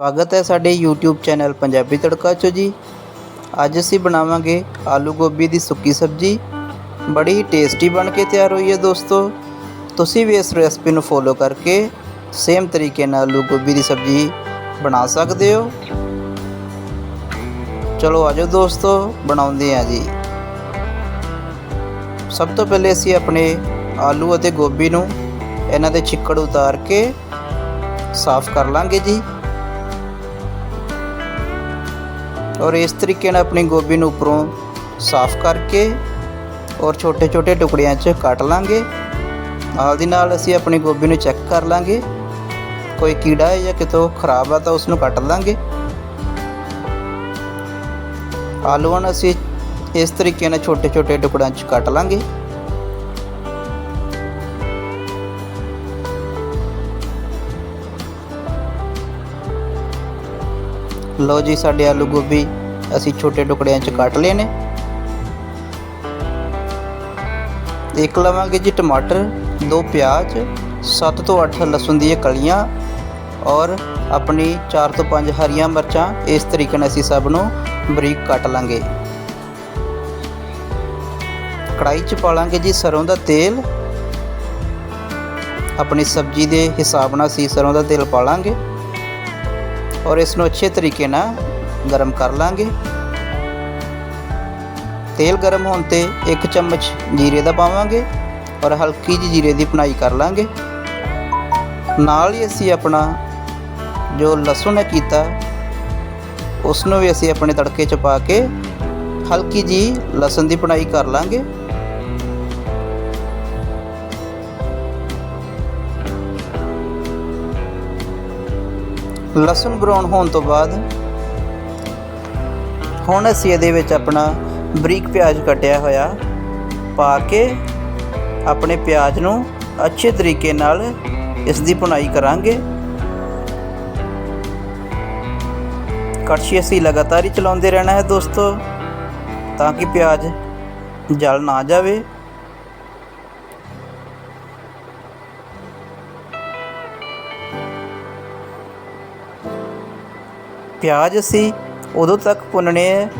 ਸਵਾਗਤ ਹੈ ਸਾਡੇ YouTube ਚੈਨਲ ਪੰਜਾਬੀ ਤੜਕਾ 'ਚ ਜੀ। ਅੱਜ ਅਸੀਂ ਬਣਾਵਾਂਗੇ ਆਲੂ ਗੋਭੀ ਦੀ ਸੁੱਕੀ ਸਬਜ਼ੀ। ਬੜੀ ਹੀ ਟੇਸਟੀ ਬਣ ਕੇ ਤਿਆਰ ਹੋਈ ਹੈ ਦੋਸਤੋ। ਤੁਸੀਂ ਵੀ ਇਸ ਰੈਸਪੀ ਨੂੰ ਫੋਲੋ ਕਰਕੇ ਸੇਮ ਤਰੀਕੇ ਨਾਲ ਆਲੂ ਗੋਭੀ ਦੀ ਸਬਜ਼ੀ ਬਣਾ ਸਕਦੇ ਹੋ। ਚਲੋ ਆਜੋ ਦੋਸਤੋ, ਬਣਾਉਂਦੇ ਹਾਂ ਜੀ। ਸਭ ਤੋਂ ਪਹਿਲੇ ਅਸੀਂ ਆਪਣੇ ਆਲੂ ਅਤੇ ਗੋਭੀ ਨੂੰ ਇਹਨਾਂ ਦੇ ਛਿੱਕੜ ਉਤਾਰ ਕੇ ਸਾਫ਼ ਕਰ ਲਾਂਗੇ ਜੀ। ਔਰ ਇਸ ਤਰੀਕੇ ਨਾਲ ਆਪਣੀ ਗੋਭੀ ਨੂੰ ਉੱਪਰੋਂ ਸਾਫ਼ ਕਰਕੇ ਔਰ ਛੋਟੇ-ਛੋਟੇ ਟੁਕੜਿਆਂ 'ਚ ਕੱਟ ਲਾਂਗੇ। ਨਾਲ ਦੀ ਨਾਲ ਅਸੀਂ ਆਪਣੀ ਗੋਭੀ ਨੂੰ ਚੈੱਕ ਕਰ ਲਾਂਗੇ। ਕੋਈ ਕੀੜਾ ਹੈ ਜਾਂ ਕਿਤੋਂ ਖਰਾਬ ਆ ਤਾਂ ਉਸ ਨੂੰ ਕੱਟ ਲਾਂਗੇ। ਆਲੂਆਂ ਨੂੰ ਅਸੀਂ ਇਸ ਤਰੀਕੇ ਨਾਲ ਛੋਟੇ-ਛੋਟੇ ਟੁਕੜਿਆਂ 'ਚ ਕੱਟ ਲਾਂਗੇ। ਲਓ ਜੀ, ਸਾਡੇ ਆਲੂ ਗੋਭੀ ਅਸੀਂ ਛੋਟੇ ਟੁਕੜਿਆਂ 'ਚ ਕੱਟ ਲਏ ਨੇ। ਇੱਕ ਲਵਾਂਗੇ ਜੀ ਟਮਾਟਰ, ਦੋ ਪਿਆਜ਼ 7 ਤੋਂ 8 ਲਸਣ ਦੀਆਂ ਕਲੀਆਂ ਔਰ ਆਪਣੀ 4 ਤੋਂ 5 ਹਰੀਆਂ ਮਿਰਚਾਂ। ਇਸ ਤਰੀਕੇ ਨਾਲ ਅਸੀਂ ਸਭ ਨੂੰ ਬਰੀਕ ਕੱਟ ਲਾਂਗੇ। ਕੜਾਈ 'ਚ ਪਾ ਲਾਂਗੇ ਜੀ ਸਰੋਂ ਦਾ ਤੇਲ। ਆਪਣੀ ਸਬਜ਼ੀ ਦੇ ਹਿਸਾਬ ਨਾਲ ਅਸੀਂ ਸਰੋਂ ਦਾ ਤੇਲ ਪਾ ਲਾਂਗੇ ਔਰ ਇਸ ਨੂੰ ਅੱਛੇ ਤਰੀਕੇ ਨਾਲ ਗਰਮ ਕਰ ਲਾਂਗੇ। ਤੇਲ ਗਰਮ ਹੋਣ ਤੇ 1 ਚਮਚ ਜੀਰੇ ਦਾ ਪਾਵਾਂਗੇ ਔਰ ਹਲਕੀ ਜਿਹੀ ਜੀਰੇ ਦੀ ਭੁਨਾਈ ਕਰ ਲਾਂਗੇ। ਨਾਲ ਹੀ ਅਸੀਂ ਆਪਣਾ ਜੋ ਲਸਣ ਹੈ ਕੀਤਾ ਉਸ ਨੂੰ ਵੀ ਅਸੀਂ ਆਪਣੇ ਤੜਕੇ 'ਚ ਪਾ ਕੇ ਹਲਕੀ ਜੀ ਲਸਣ ਦੀ ਭੁਨਾਈ ਕਰ ਲਾਂਗੇ। ਲਸਣ ਬਰਾਊਨ ਹੋਣ ਤੋਂ ਬਾਅਦ ਹੁਣ ਅਸੀਂ ਇਹਦੇ ਵਿੱਚ ਆਪਣਾ ਬਰੀਕ ਪਿਆਜ਼ ਕੱਟਿਆ ਹੋਇਆ, ਪਾ ਕੇ ਆਪਣੇ ਪਿਆਜ਼ ਨੂੰ ਅੱਛੇ ਤਰੀਕੇ ਨਾਲ ਇਸ ਦੀ ਭੁਨਾਈ ਕਰਾਂਗੇ। ਕੜਛੀ ਅਸੀਂ ਲਗਾਤਾਰ ਹੀ ਚਲਾਉਂਦੇ ਰਹਿਣਾ ਹੈ ਦੋਸਤੋ, ਤਾਂ ਕਿ ਪਿਆਜ਼ ਜਲ ਨਾ ਜਾਵੇ। ਪਿਆਜ਼ ਅਸੀਂ ਉਦੋਂ ਤੱਕ ਭੁੰਨਣੇ ਹੈ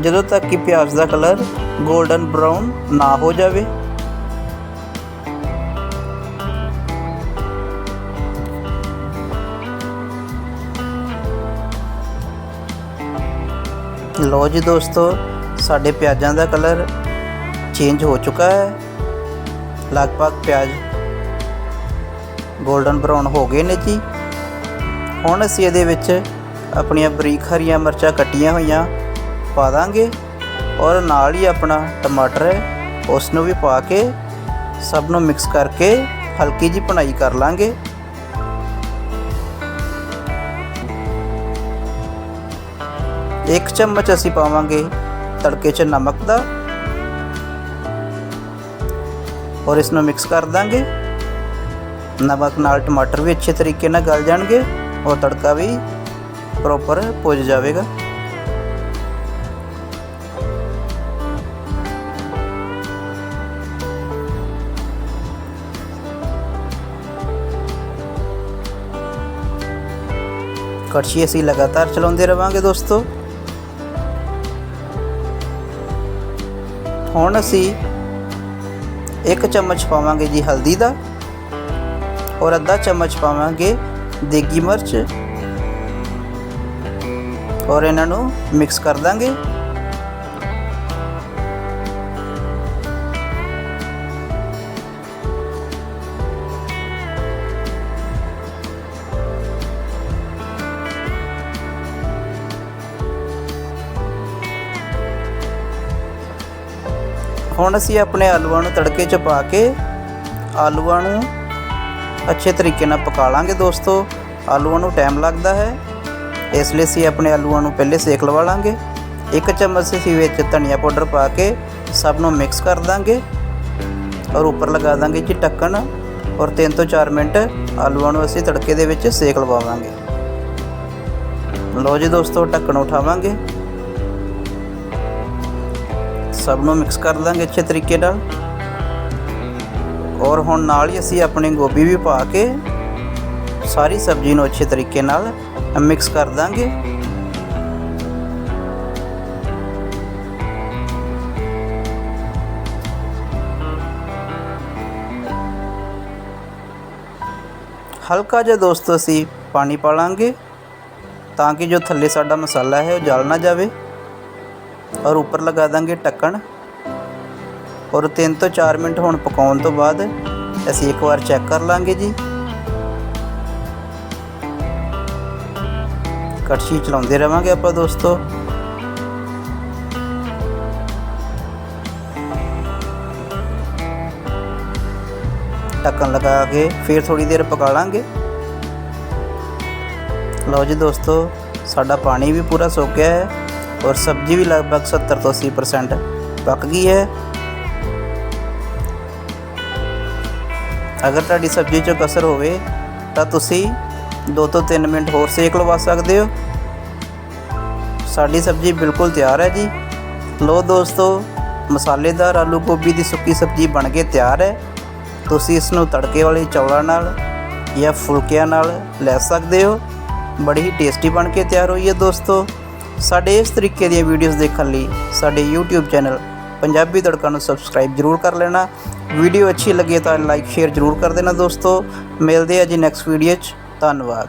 ਜਦੋਂ ਤੱਕ ਕਿ ਪਿਆਜ਼ ਦਾ ਕਲਰ 골ਡਨ ਬਰਾਊਨ ਨਾ ਹੋ ਜਾਵੇ। ਲੋ ਜੀ ਦੋਸਤੋ, ਸਾਡੇ ਪਿਆਜ਼ਾਂ ਦਾ ਕਲਰ ਚੇਂਜ ਹੋ ਚੁੱਕਾ ਹੈ। ਲਗਭਗ ਪਿਆਜ਼ 골ਡਨ ਬਰਾਊਨ ਹੋ ਗਏ ਨੇ ਜੀ। ਹੁਣ ਅਸੀਂ ਇਹਦੇ ਵਿੱਚ ਆਪਣੀਆਂ ਬਰੀਕ ਹਰੀਆਂ ਮਿਰਚਾਂ ਕੱਟੀਆਂ ਹੋਈਆਂ ਪਾ ਦਾਂਗੇ ਔਰ ਨਾਲ ਹੀ ਆਪਣਾ ਟਮਾਟਰ ਹੈ, ਉਸ ਨੂੰ ਵੀ ਪਾ ਕੇ ਸਭ ਨੂੰ ਮਿਕਸ ਕਰਕੇ ਹਲਕੀ ਜੀ ਭੁਨਾਈ ਕਰ ਲਾਂਗੇ। ਇੱਕ ਚਮਚ ਅਸੀਂ ਪਾਵਾਂਗੇ ਤੜਕੇ 'ਚ ਨਮਕ ਦਾ ਔਰ ਇਸ ਨੂੰ ਮਿਕਸ ਕਰ ਦਾਂਗੇ। ਨਮਕ ਨਾਲ ਟਮਾਟਰ ਵੀ ਅੱਛੇ ਤਰੀਕੇ ਨਾਲ ਗਲ ਜਾਣਗੇ ਔਰ ਤੜਕਾ ਵੀ ਪ੍ਰੋਪਰ ਪੁੱਜ ਜਾਵੇਗਾ। ਕੜਛੀ ਅਸੀਂ ਲਗਾਤਾਰ ਚਲਾਉਂਦੇ ਰਵਾਂਗੇ ਦੋਸਤੋ। ਹੁਣ ਅਸੀਂ ਇੱਕ ਚਮਚ ਪਾਵਾਂਗੇ ਜੀ ਹਲਦੀ ਦਾ ਔਰ ਅੱਧਾ ਚਮਚ ਪਾਵਾਂਗੇ ਦੇਗੀ ਮਿਰਚ। ਔਰ ਇਹਨਾਂ ਨੂੰ ਮਿਕਸ ਕਰ ਦਾਂਗੇ। ਹੁਣ ਅਸੀਂ ਆਪਣੇ ਆਲੂਆਂ ਨੂੰ ਤੜਕੇ 'ਚ ਪਾ ਕੇ ਆਲੂਆਂ ਨੂੰ ਅੱਛੇ ਤਰੀਕੇ ਨਾਲ ਪਕਾ ਲਾਂਗੇ ਦੋਸਤੋ। ਆਲੂਆਂ ਨੂੰ ਟਾਈਮ ਲੱਗਦਾ ਹੈ। ਇਸ ਲਈ ਅਸੀਂ ਆਪਣੇ ਆਲੂਆਂ ਨੂੰ ਪਹਿਲੇ ਸੇਕ ਲਵਾ ਲਾਂਗੇ। ਇੱਕ ਚਮਚ ਅਸੀਂ ਵਿੱਚ ਧਨੀਆ ਪਾਊਡਰ ਪਾ ਕੇ ਸਭ ਨੂੰ ਮਿਕਸ ਕਰ ਦਾਂਗੇ ਔਰ ਉੱਪਰ ਲਗਾ ਦਾਂਗੇ ਜੀ ਢੱਕਣ ਔਰ 3 ਤੋਂ 4 ਮਿੰਟ ਆਲੂਆਂ ਨੂੰ ਅਸੀਂ ਤੜਕੇ ਦੇ ਵਿੱਚ ਸੇਕ ਲਵਾਵਾਂਗੇ। ਲਓ ਜੀ ਦੋਸਤੋ ਢੱਕਣ ਉਠਾਵਾਂਗੇ। ਸਭ ਨੂੰ ਮਿਕਸ ਕਰ ਦਾਂਗੇ ਅੱਛੇ ਤਰੀਕੇ ਨਾਲ। ਔਰ ਹੁਣ ਨਾਲ ਹੀ ਅਸੀਂ ਆਪਣੀ ਗੋਭੀ ਵੀ ਪਾ ਕੇ ਸਾਰੀ ਸਬਜ਼ੀ ਨੂੰ ਅੱਛੇ ਤਰੀਕੇ ਨਾਲ ਮਿਕਸ ਕਰ ਦਾਂਗੇ ਹਲਕਾ ਜਿਹਾ ਦੋਸਤੋ ਅਸੀਂ ਪਾਣੀ ਪਾ ਲਾਂਗੇ ਤਾਂ ਕਿ ਜੋ ਥੱਲੇ ਸਾਡਾ ਮਸਾਲਾ ਹੈ ਉਹ ਜਲ ਨਾ ਜਾਵੇ ਔਰ ਉੱਪਰ ਲਗਾ ਦਾਂਗੇ ਢੱਕਣ ਔਰ 3 ਤੋਂ 4 ਮਿੰਟ ਹੁਣ ਪਕਾਉਣ ਤੋਂ ਬਾਅਦ ਅਸੀਂ ਇੱਕ ਵਾਰ ਚੈੱਕ ਕਰ ਲਾਂਗੇ ਜੀ ਕੜਛੀ ਚਲਾਉਂਦੇ ਰਵਾਂਗੇ ਆਪਾਂ ਦੋਸਤੋ। ਢੱਕਣ ਲਗਾ ਕੇ ਫਿਰ ਥੋੜੀ ਦੇਰ ਪਕਾ ਲਾਂਗੇ। ਲਓ ਜੀ ਦੋਸਤੋ, ਸਾਡਾ ਪਾਣੀ ਵੀ ਪੂਰਾ ਸੁੱਕ ਗਿਆ ਹੈ ਔਰ ਸਬਜ਼ੀ ਵੀ ਲਗਭਗ 70 ਤੋਂ 80% ਪੱਕ ਗਈ ਹੈ। ਅਗਰ ਤੁਹਾਡੀ ਸਬਜ਼ੀ 'ਚ ਕਸਰ ਹੋਵੇ ਤਾਂ ਤੁਸੀਂ 2 ਤੋਂ 3 ਮਿੰਟ ਹੋਰ ਸੇਕ ਲਵਾ ਸਕਦੇ ਹੋ। ਸਾਡੀ ਸਬਜ਼ੀ ਬਿਲਕੁਲ ਤਿਆਰ ਹੈ ਜੀ। ਲੋ ਦੋਸਤੋ, ਮਸਾਲੇਦਾਰ ਆਲੂ ਗੋਭੀ ਦੀ ਸੁੱਕੀ ਸਬਜ਼ੀ ਬਣ ਕੇ ਤਿਆਰ ਹੈ। ਤੁਸੀਂ ਇਸ ਨੂੰ ਤੜਕੇ ਵਾਲੇ ਚੌਲਾਂ ਨਾਲ ਜਾਂ ਫੁਲਕਿਆਂ ਨਾਲ ਲੈ ਸਕਦੇ ਹੋ। ਬੜੀ ਹੀ ਟੇਸਟੀ ਬਣ ਕੇ ਤਿਆਰ ਹੋਈ ਹੈ ਦੋਸਤੋ। ਸਾਡੇ ਇਸ ਤਰੀਕੇ ਦੀਆਂ ਵੀਡੀਓਜ਼ ਦੇਖਣ ਲਈ ਸਾਡੇ YouTube ਚੈਨਲ ਪੰਜਾਬੀ ਤੜਕਾ ਨੂੰ ਸਬਸਕ੍ਰਾਈਬ ਜਰੂਰ ਕਰ ਲੈਣਾ। ਵੀਡੀਓ ਅੱਛੀ ਲੱਗੇ ਤਾਂ ਲਾਈਕ ਸ਼ੇਅਰ ਜਰੂਰ ਕਰ ਦੇਣਾ ਦੋਸਤੋ। ਮਿਲਦੇ ਆ ਜੀ ਨੈਕਸਟ ਵੀਡੀਓ 'ਚ। ਧੰਨਵਾਦ।